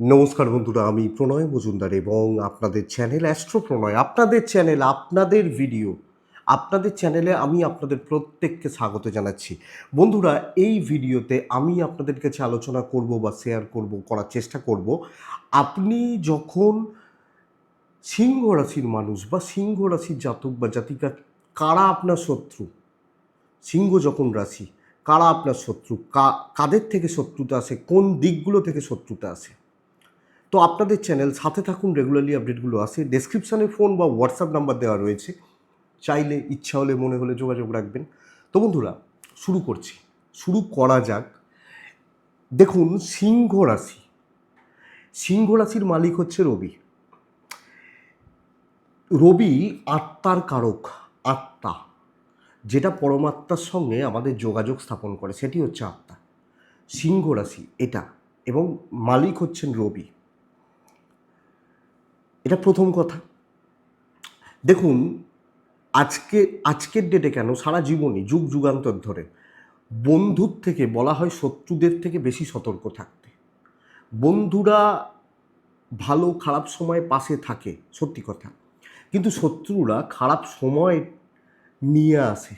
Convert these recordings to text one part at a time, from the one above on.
নমস্কার বন্ধুরা, আমি প্রণয় মজুমদার এবং আপনাদের চ্যানেল অ্যাস্ট্রো প্রণয়। আপনাদের চ্যানেল, আপনাদের ভিডিও, আপনাদের চ্যানেলে আমি আপনাদের প্রত্যেককে স্বাগত জানাচ্ছি। বন্ধুরা, এই ভিডিওতে আমি আপনাদের কাছে আলোচনা করব বা শেয়ার করব, করার চেষ্টা করব। আপনি যখন সিংহ রাশির মানুষ বা সিংহ রাশির জাতক বা জাতিকা, কারা আপনার শত্রু? সিংহ যখন রাশি, কারা আপনার শত্রু? কাদের থেকে শত্রুতা আসে? কোন দিকগুলো থেকে শত্রুতা আসে? তো আপনাদের চ্যানেল সাথে থাকুন রেগুলারলি আপডেটগুলো আসে ডেসক্রিপশানে ফোন বা হোয়াটসঅ্যাপ নাম্বার দেওয়া রয়েছে। চাইলে ইচ্ছা হলে, মনে হলে যোগাযোগ রাখবেন। তো বন্ধুরা, শুরু করছি। শুরু করা যাক। দেখুন, সিংহ রাশি। সিংহ রাশির মালিক হচ্ছে রবি। রবি আত্মার কারক, আত্মা। যেটা পরমাত্মার সঙ্গে আমাদের যোগাযোগ স্থাপন করে, সেটি হচ্ছে আত্মা। সিংহ রাশি, এটা। এবং মালিক হচ্ছেন রবি। এটা প্রথম কথা। দেখুন, আজকে, আজকের ডেটে কেন সারা জীবনই, যুগ, যুগান্তর ধরে বন্ধুর থেকে বলা হয় শত্রুদের থেকে বেশি সতর্ক থাকতে। বন্ধুরা ভালো, খারাপ সময় পাশে থাকে, সত্যি কথা। কিন্তু শত্রুরা খারাপ সময় নিয়ে আসে,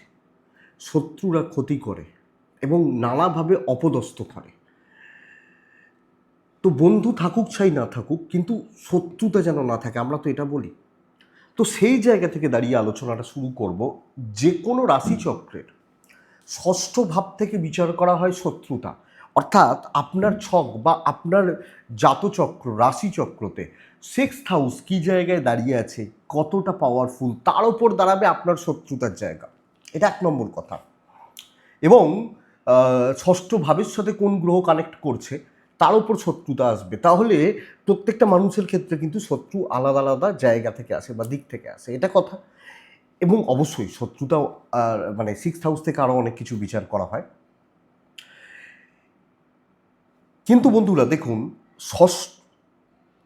শত্রুরা ক্ষতি করে এবং নানাভাবে অপদস্থ করে। তো বন্ধু থাকুক চাই না থাকুক, কিন্তু শত্রুতা যেন না থাকে, আমরা তো এটা বলি। তো সেই জায়গা থেকে দাঁড়িয়ে আলোচনাটা শুরু করব, যে কোনো রাশিচক্রের ষষ্ঠ ভাব থেকে বিচার করা হয় শত্রুতা। অর্থাৎ আপনার ছক বা আপনার জাতচক্র, রাশিচক্রতে সিক্স হাউস কী জায়গায় দাঁড়িয়ে আছে, কতটা পাওয়ারফুল তার ওপর দাঁড়াবে আপনার শত্রুতার জায়গা। এটা এক নম্বর কথা। এবং ষষ্ঠ ভাবের সাথে কোন গ্রহ কানেক্ট করছে? তার উপর শত্রুতা আসবে। তাহলে প্রত্যেকটা মানুষের ক্ষেত্রে কিন্তু শত্রু আলাদা আলাদা জায়গা থেকে আসে বা দিক থেকে আসে, এটা কথা। এবং অবশ্যই শত্রুতা মানে সিক্স হাউস থেকে আরও অনেক কিছু বিচার করা হয়। কিন্তু বন্ধুরা, দেখুন, ষষ্ঠ,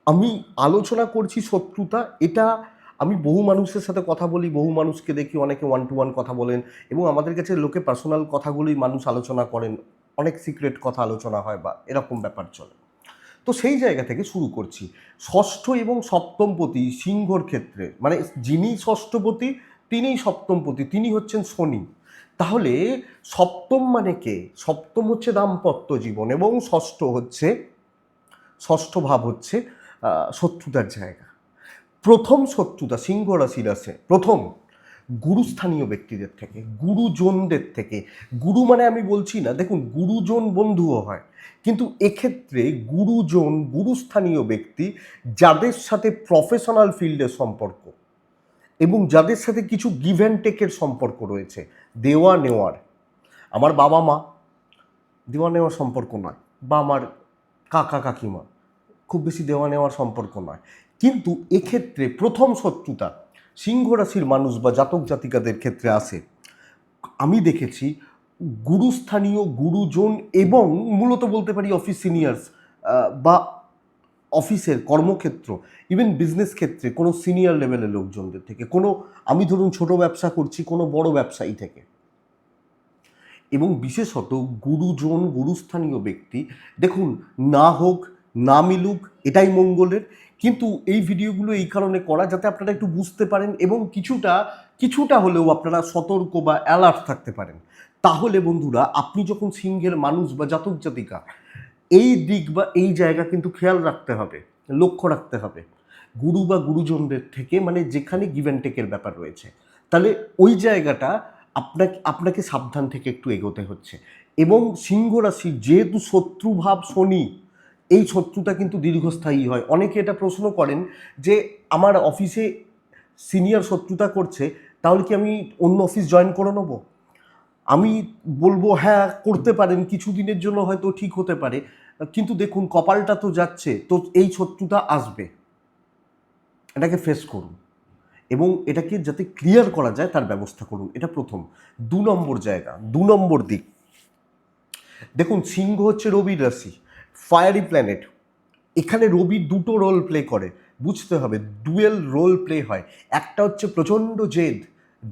আমি আলোচনা করছি শত্রুতা, এটা আমি বহু মানুষের সাথে কথা বলি, বহু মানুষকে দেখি, অনেকে ওয়ান টু ওয়ান কথা বলেন এবং আমাদের কাছে লোকে পার্সোনাল কথাগুলোই মানুষ আলোচনা করেন। অনেক সিক্রেট কথা আলোচনা হয় বা এরকম ব্যাপার চলে। তো সেই জায়গা থেকে শুরু করছি। ষষ্ঠ এবং সপ্তমপতি সিংহর ক্ষেত্রে মানে যিনি ষষ্ঠপতি, তিনিই সপ্তমপতি, তিনি হচ্ছেন শনি। তাহলে সপ্তম মানে কে? সপ্তম হচ্ছে দাম্পত্য জীবন এবং ষষ্ঠ হচ্ছে, ষষ্ঠ ভাব হচ্ছে শত্রুতার জায়গা। প্রথম শত্রুতা সিংহ রাশির আছে। প্রথম গুরুস্থানীয় ব্যক্তিদের থেকে, গুরুজনদের থেকে। গুরু মানে আমি বলছি না, দেখুন, গুরুজন বন্ধুও হয়, কিন্তু এক্ষেত্রে গুরুজন, গুরুস্থানীয় ব্যক্তি যাদের সাথে প্রফেশনাল ফিল্ডের সম্পর্ক এবং যাদের সাথে কিছু গিভ অ্যান্ড টেকের সম্পর্ক রয়েছে, দেওয়া নেওয়ার। আমার বাবা মা দেওয়া নেওয়ার সম্পর্ক নয়, বা আমার কাকা কাকিমা, খুব বেশি দেওয়া নেওয়ার সম্পর্ক নয়। কিন্তু এক্ষেত্রে প্রথম শত্রুতা সিংহ রাশির মানুষ বা জাতক জাতিকাদের ক্ষেত্রে আসে আমি দেখেছি গুরুস্থানীয় গুরুজন এবং মূলত বলতে পারি অফিস সিনিয়র্স বা অফিসের কর্মক্ষেত্র ইভেন বিজনেস ক্ষেত্রে কোনো সিনিয়র লেভেলের লোকজনদের থেকে। কোনো, আমি ধরুন ছোট ব্যবসা করছি, কোনো বড় ব্যবসায়ী থেকে। এবং বিশেষত গুরুজন, গুরুস্থানীয় ব্যক্তি, দেখুন না হোক, না মিলুক, এটাই মঙ্গলের। কিন্তু এই ভিডিওগুলো এই কারণে করা যাতে আপনারা একটু বুঝতে পারেন এবং কিছুটা কিছুটা হলেও আপনারা সতর্ক বা অ্যালার্ট থাকতে পারেন। তাহলে বন্ধুরা, আপনি যখন সিংহের মানুষ বা জাতক জাতিকা, এই দিক বা এই জায়গা কিন্তু খেয়াল রাখতে হবে, লক্ষ্য রাখতে হবে। গুরু বা গুরুজনদের থেকে মানে যেখানে গিভ অ্যান্ড টেকের ব্যাপার রয়েছে। তাহলে ওই জায়গাটা আপনাকে আপনাকে সাবধান থেকে একটু এগোতে হচ্ছে। এবং সিংহ রাশি যেহেতু শত্রুভাব শনি এই শত্রুতা কিন্তু দীর্ঘস্থায়ী হয়। অনেকে এটা প্রশ্ন করেন যে, আমার অফিসে সিনিয়র শত্রুতা করছে, তাহলে কি আমি অন্য অফিস জয়েন করে নেব? আমি বলব হ্যাঁ করতে পারেন কিছু দিনের জন্য হয়তো ঠিক হতে পারে। কিন্তু দেখুন, কপালটা তো যাচ্ছে, তো এই শত্রুতা আসবে। এটাকে ফেস করুন এবং এটাকে যাতে ক্লিয়ার করা যায়, তার ব্যবস্থা করুন। এটা প্রথম। দু নম্বর জায়গা, দু নম্বর দিক। দেখুন, সিংহ হচ্ছে রবির রাশি। ফায়ারি প্ল্যানেট এখানে রবি দুটো রোল প্লে করে, বুঝতে হবে ডুয়েল রোল প্লে হয়। একটা হচ্ছে প্রচণ্ড জেদ।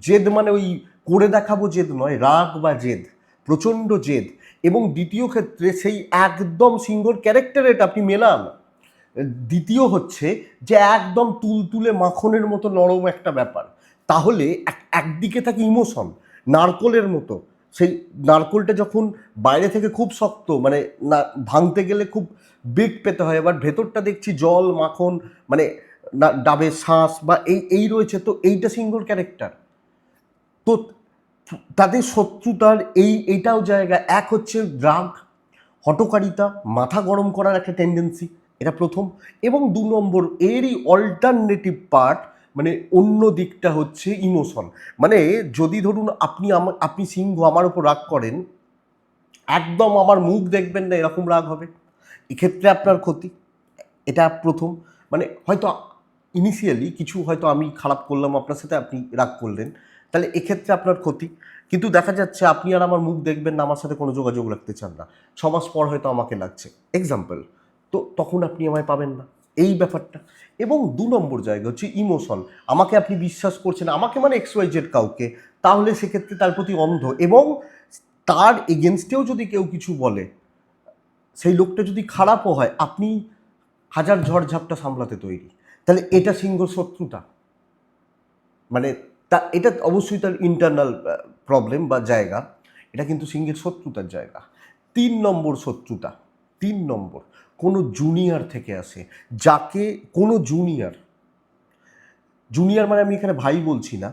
জেদ মানে ওই করে দেখাবো জেদ নয়, রাগ বা জেদ, প্রচণ্ড জেদ। এবং দ্বিতীয় ক্ষেত্রে সেই একদম সিংহর ক্যারেক্টারেট আপনি মেলান। দ্বিতীয় হচ্ছে যে একদম তুলতুলে মাখনের মতো নরম একটা ব্যাপার। তাহলে এক- একদিকে থাকে ইমোশন, নারকোলের মতো। সেই নারকোলটা যখন বাইরে থেকে খুব শক্ত মানে না, ভাঙতে গেলে খুব বেগ পেতে হয়, এবার ভেতরটা দেখছি জল, মাখন মানে না, ডাবের শ্বাস বা এই এই রয়েছে, তো এইটা সিঙ্গল ক্যারেক্টার। তো তাদের শত্রুতার এই, এইটাও জায়গা। এক হচ্ছে রাগ হটকারিতা মাথা গরম করার একটা টেন্ডেন্সি এটা প্রথম। এবং দু নম্বর, এরই অল্টারনেটিভ পার্ট মানে অন্য দিকটা হচ্ছে ইমোশন মানে যদি ধরুন আপনি আপনি সিংহ আমার উপর রাগ করেন, একদম আমার মুখ দেখবেন না এরকম রাগ হবে। এক্ষেত্রে আপনার ক্ষতি। এটা প্রথম। মানে হয়তো ইনিশিয়ালি কিছু হয়তো আমি খারাপ করলাম, আপনার সাথে আপনি রাগ করলেন, তাহলে এক্ষেত্রে আপনার ক্ষতি। কিন্তু দেখা যাচ্ছে আপনি আর আমার মুখ দেখবেন না, আমার সাথে কোনো যোগাযোগ রাখতে চান না। ছ মাস পর হয়তো আমাকে লাগছে। এক্সাম্পল তো তখন আপনি আমায় পাবেন না। এই ব্যাপারটা। এবং দু নম্বর জায়গা হচ্ছে ইমোশন আমাকে আপনি বিশ্বাস করছেন, আমাকে মানে এক্স ওয়াই জেড কাউকে, তাহলে সেক্ষেত্রে তার প্রতি অন্ধ। এবং তার এগেনস্টেও যদি কেউ কিছু বলে, সেই লোকটা যদি খারাপও হয়, আপনি হাজার ঝড়ঝাপটা সামলাতে তৈরি। তাহলে এটা সিংহ শত্রুতা। মানে তা, এটা অবশ্যই তার ইন্টারনাল প্রবলেম বা জায়গা। এটা কিন্তু সিংহের শত্রুতার জায়গা। তিন নম্বর শত্রুতা। তিন নম্বর। কোনো জুনিয়র থেকে আসে, যাকে কোনো জুনিয়র জুনিয়র মানে আমি এখানে ভাই বলছি না,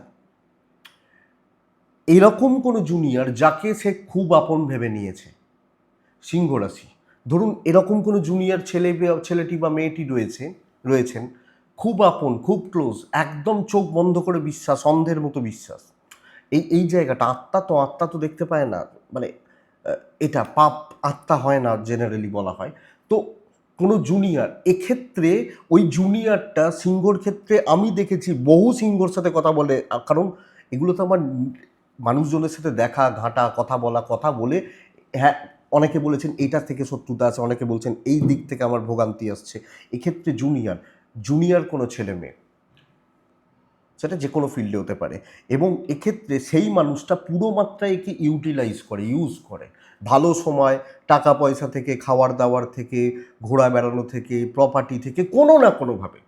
এরকম কোনো জুনিয়র যাকে সে খুব আপন ভেবে নিয়েছে সিংহ রাশি ধরুন এরকম কোনো জুনিয়র ছেলে ছেলেটি বা মেয়েটি রয়েছে, রয়েছেন, খুব আপন, খুব ক্লোজ একদম চোখ বন্ধ করে বিশ্বাস, অন্ধের মতো বিশ্বাস। এই এই জায়গাটা আত্মা তো আত্মা তো দেখতে পায় না মানে এটা পাপ আত্মা হয় না জেনারেলি বলা হয়। তো কোনো জুনিয়র এক্ষেত্রে ওই জুনিয়রটা সিংহর ক্ষেত্রে আমি দেখেছি বহু সিংহর সাথে কথা বলে কারণ এগুলো তো আমার মানুষজনের সাথে দেখা, ঘাঁটা, কথা বলা, কথা বলে হ্যাঁ অনেকে বলেছেন এইটা থেকে শত্রুতা আছে, অনেকে বলছেন এই দিক থেকে আমার ভোগান্তি আসছে। এক্ষেত্রে জুনিয়র জুনিয়র কোনো ছেলে মেয়ে, সেটা যে কোনো ফিল্ডে হতে পারে। এবং এক্ষেত্রে সেই মানুষটা পুরো মাত্রায় একে ইউটিলাইজ করে ইউজ করে। ভালো সময় টাকা পয়সা থেকে খাওয়ার দাওয়ার থেকে ঘোরা বেড়ানো থেকে প্রপার্টি থেকে কোনো না কোনোভাবে,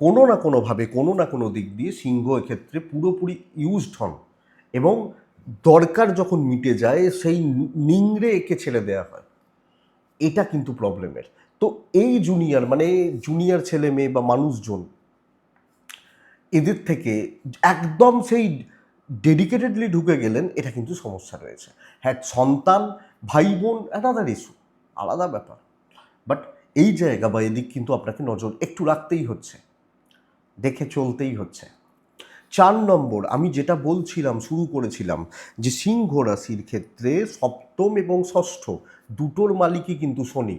কোনো না কোনোভাবে, কোনো না কোনো দিক দিয়ে সিংহ এক্ষেত্রে পুরোপুরি ইউজড হন এবং দরকার যখন মিটে যায়, সেই নিংড়ে একে ছেড়ে দেওয়া হয়। এটা কিন্তু প্রবলেমের তো এই জুনিয়র মানে জুনিয়র ছেলে মেয়ে বা মানুষজন, এদের থেকে একদম সেই ডেডিকেটেডলি ঢুকে গেলেন, এটা কিন্তু সমস্যা রয়েছে। হ্যাঁ সন্তান ভাই বোন অ্যানাদার ইস্যু আলাদা ব্যাপার। বাট এই জায়গা বা এদিক কিন্তু আপনাকে নজর একটু রাখতেই হচ্ছে, দেখে চলতেই হচ্ছে। চার নম্বর, আমি যেটা বলছিলাম, শুরু করেছিলাম, যে সিংহ রাশির ক্ষেত্রে সপ্তম এবং ষষ্ঠ দুটোর মালিকই কিন্তু শনি,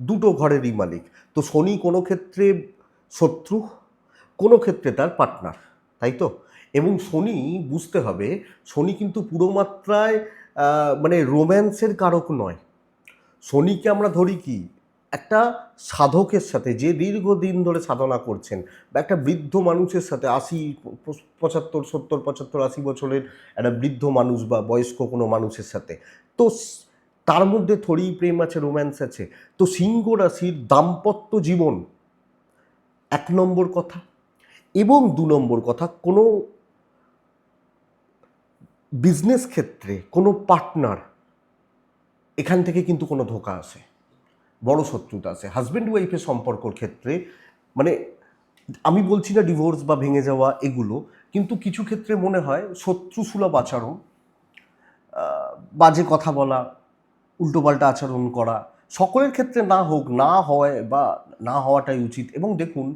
দুটো ঘরেরই মালিক। তো শনি কোনো ক্ষেত্রে শত্রু, কোনো ক্ষেত্রে তার পার্টনার তাই তো? এবং শনি, বুঝতে হবে, শনি কিন্তু পুরো মাত্রায় মানে রোম্যান্সের কারক নয়। শনিকে আমরা ধরি কি? একটা সাধকের সাথে, যে দীর্ঘদিন ধরে সাধনা করছেন, বা একটা বৃদ্ধ মানুষের সাথে, আশি পঁচাত্তর, সত্তর, পঁচাত্তর, আশি বছরের একটা বৃদ্ধ মানুষ বা বয়স্ক কোনো মানুষের সাথে। তো তার মধ্যে থরি প্রেম আছে, রোম্যান্স আছে। তো সিংহ রাশির দাম্পত্য জীবন এক নম্বর কথা এবং দু নম্বর কথা, কোনো বিজনেস ক্ষেত্রে কোনো পার্টনার এখান থেকে কিন্তু কোনো ধোকা আসে। বড় শত্রুতা আছে হাজব্যান্ড ওয়াইফের সম্পর্কর ক্ষেত্রে মানে আমি বলছি না ডিভোর্স বা ভেঙে যাওয়া এগুলো, কিন্তু কিছু ক্ষেত্রে মনে হয় শত্রুসুলভ আচরণ বাজে কথা বলা উল্টোপাল্টা আচরণ করা, সকলের ক্ষেত্রে না হোক, না হয় বা না হওয়াটাই উচিত। এবং দেখুন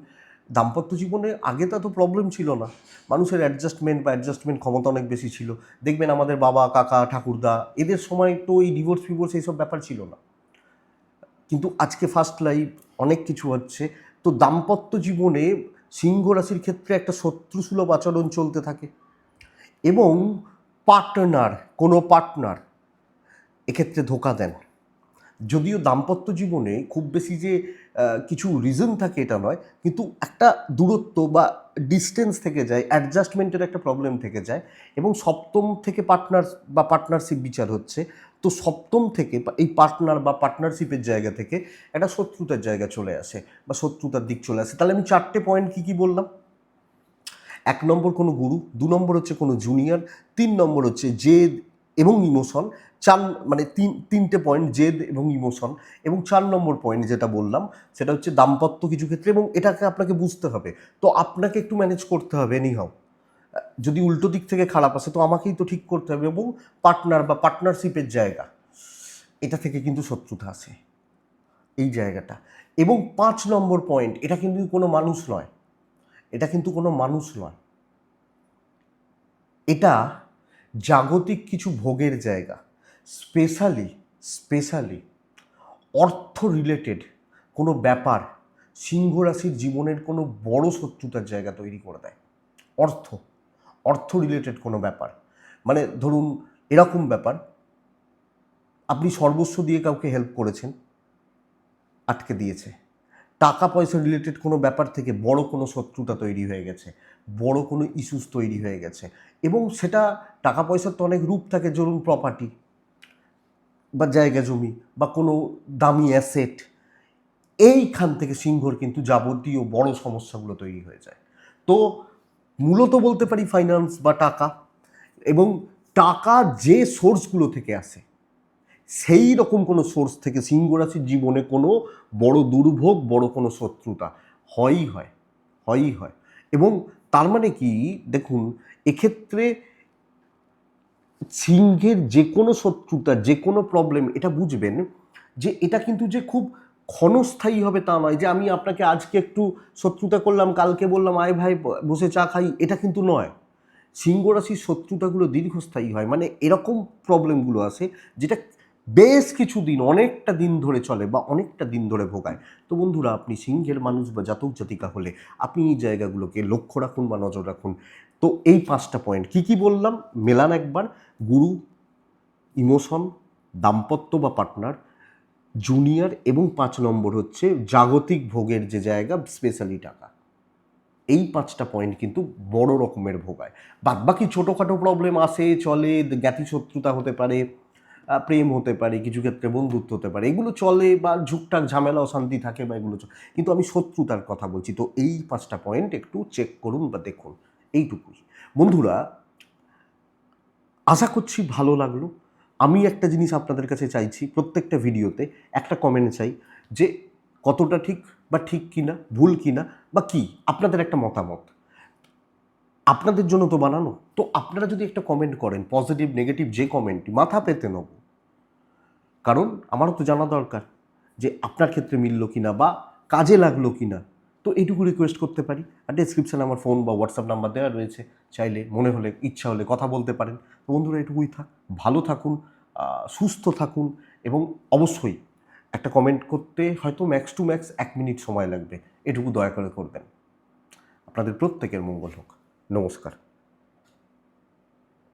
দাম্পত্য জীবনে আগে তা তো প্রবলেম ছিল না। মানুষের অ্যাডজাস্টমেন্ট বা অ্যাডজাস্টমেন্ট ক্ষমতা অনেক বেশি ছিল। দেখবেন আমাদের বাবা, কাকা, ঠাকুরদা, এদের সময় তো এই ডিভোর্স ফিভোর্স এইসব ব্যাপার ছিল না। কিন্তু আজকে ফার্স্ট লাইফ অনেক কিছু হচ্ছে। তো দাম্পত্য জীবনে সিংহ রাশির ক্ষেত্রে একটা শত্রুসুলভ আচরণ চলতে থাকে। এবং পার্টনার কোনো পার্টনার এক্ষেত্রে ধোকা দেন। যদিও দাম্পত্য জীবনে খুব বেশি যে কিছু রিজন থাকে এটা নয়, কিন্তু একটা দূরত্ব বা ডিস্টেন্স থেকে যায় অ্যাডজাস্টমেন্টের একটা প্রবলেম থেকে যায় এবং সপ্তম থেকে পার্টনার বা পার্টনারশিপ বিচার হচ্ছে, তো সপ্তম থেকে এই পার্টনার বা পার্টনারশিপের জায়গা থেকে একটা শত্রুতার জায়গা চলে আসে বা শত্রুতার দিক চলে আসে। তাহলে আমি চারটে পয়েন্ট কি কি বললাম? এক নম্বর কোনো গুরু, দু নম্বর হচ্ছে কোনো জুনিয়র তিন নম্বর হচ্ছে জেদ এবং ইমোশন, চার মানে তিন, তিনটে পয়েন্ট জেদ এবং ইমোশন এবং চার নম্বর পয়েন্ট যেটা বললাম, সেটা হচ্ছে দাম্পত্য কিছু ক্ষেত্রে এবং এটাকে আপনাকে বুঝতে হবে। তো আপনাকে একটু ম্যানেজ করতে হবে এনিহাও যদি উল্টো দিক থেকে খারাপ আসে তো আমাকেই তো ঠিক করতে হবে এবং পার্টনার বা পার্টনারশিপের জায়গা। এটা থেকে কিন্তু শত্রুতা আসে এই জায়গাটা। এবং পাঁচ নম্বর পয়েন্ট এটা কিন্তু কোনো মানুষ নয়। এটা কিন্তু কোনো মানুষ নয়। এটা জাগতিক কিছু ভোগের জায়গা স্পেশালি স্পেশালি অর্থ রিলেটেড কোনো ব্যাপার সিংহ রাশির জীবনের কোনো বড় শত্রুতার জায়গা তৈরি করে দেয়। অর্থ অর্থ রিলেটেড কোনো ব্যাপার। মানে ধরুন এরকম ব্যাপার, আপনি সর্বস্ব দিয়ে কাউকে হেল্প করেছেন, আটকে দিয়েছে। টাকা পয়সা রিলেটেড কোনো ব্যাপার থেকে বড় কোনো শত্রুতা তৈরি হয়ে গেছে। বড় কোনো ইস্যুস তৈরি হয়ে গেছে। এবং সেটা টাকা পয়সার তো অনেক রূপ থাকে ধরুন প্রপার্টি বা জায়গা জমি বা কোনো দামি অ্যাসেট এইখান থেকে সিংহর কিন্তু যাবতীয় বড় সমস্যাগুলো তৈরি হয়ে যায়। তো মূলত বলতে পারি ফাইন্যান্স বা টাকা এবং টাকা যে সোর্সগুলো থেকে আসে, সেই রকম কোনো সোর্স থেকে সিংহ রাশির জীবনে কোনো বড় দুর্ভোগ, বড় কোনো শত্রুতা, হয়ই হয় হয়ই হয়। এবং তার মানে কি? দেখুন, এক্ষেত্রে সিংহের যে কোনো শত্রুতা, যে কোনো প্রবলেম এটা বুঝবেন যে এটা কিন্তু যে খুব ক্ষণস্থায়ী হবে তা নয়। যে আমি আপনাকে আজকে একটু শত্রুতা করলাম, কালকে বললাম, আয় ভাই, বসে চা খাই, এটা কিন্তু নয়। সিংহ রাশির শত্রুতাগুলো দীর্ঘস্থায়ী হয়। মানে এরকম প্রবলেমগুলো আসে যেটা বেশ কিছু দিন, অনেকটা দিন ধরে চলে বা অনেকটা দিন ধরে ভোগায়। তো বন্ধুরা, আপনি সিংহের মানুষ বা জাতক জাতিকা হলে আপনি এই জায়গাগুলোকে লক্ষ্য রাখুন বা নজর রাখুন। তো এই পাঁচটা পয়েন্ট কি কি বললাম? মেলান একবার, গুরু, ইমোশন, দাম্পত্য বা পার্টনার, জুনিয়র এবং পাঁচ নম্বর হচ্ছে জাগতিক ভোগের যে জায়গা স্পেশালি টাকা। এই পাঁচটা পয়েন্ট কিন্তু বড় রকমের ভোগায়। বাদ বাকি ছোটোখাটো প্রবলেম আসে, চলে, জ্ঞাতিশত্রুতা হতে পারে প্রেম হতে পারে, কিছু ক্ষেত্রে বন্ধুত্ব হতে পারে, এগুলো চলে বা ঝুকটাক ঝামেলা, অশান্তি থাকে বা এগুলো চলে কিন্তু আমি শত্রুতার কথা বলছি। তো এই পাঁচটা পয়েন্ট একটু চেক করুন বা দেখুন, এইটুকুই। বন্ধুরা, আশা করছি ভালো লাগল। আমি একটা জিনিস আপনাদের কাছে চাইছি, প্রত্যেকটা ভিডিওতে একটা কমেন্ট চাই যে কতটা ঠিক বা ঠিক কিনা, ভুল কিনা বা কি, আপনাদের একটা মতামত। আপনাদের জন্য তো বানানো। তো আপনারা যদি একটা কমেন্ট করেন পজিটিভ নেগেটিভ যে কমেন্টই মাথা পেতে নেব। কারণ আমারও তো জানা দরকার যে আপনার ক্ষেত্রে মিলল কি না বা কাজে লাগল কি না তো এইটুকু রিকোয়েস্ট করতে পারি। আর ডিসক্রিপশানে আমার ফোন বা হোয়াটসঅ্যাপ নাম্বার দেওয়া রয়েছে। চাইলে মনে হলে, ইচ্ছা হলে কথা বলতে পারেন। তো বন্ধুরা, এটুকুই থাক। ভালো থাকুন সুস্থ থাকুন এবং অবশ্যই একটা কমেন্ট করতে হয়তো ম্যাক্স টু ম্যাক্স এক মিনিট সময় লাগবে। এটুকু দয়া করে করবেন। আপনাদের প্রত্যেকের মঙ্গল হোক। নমস্কার।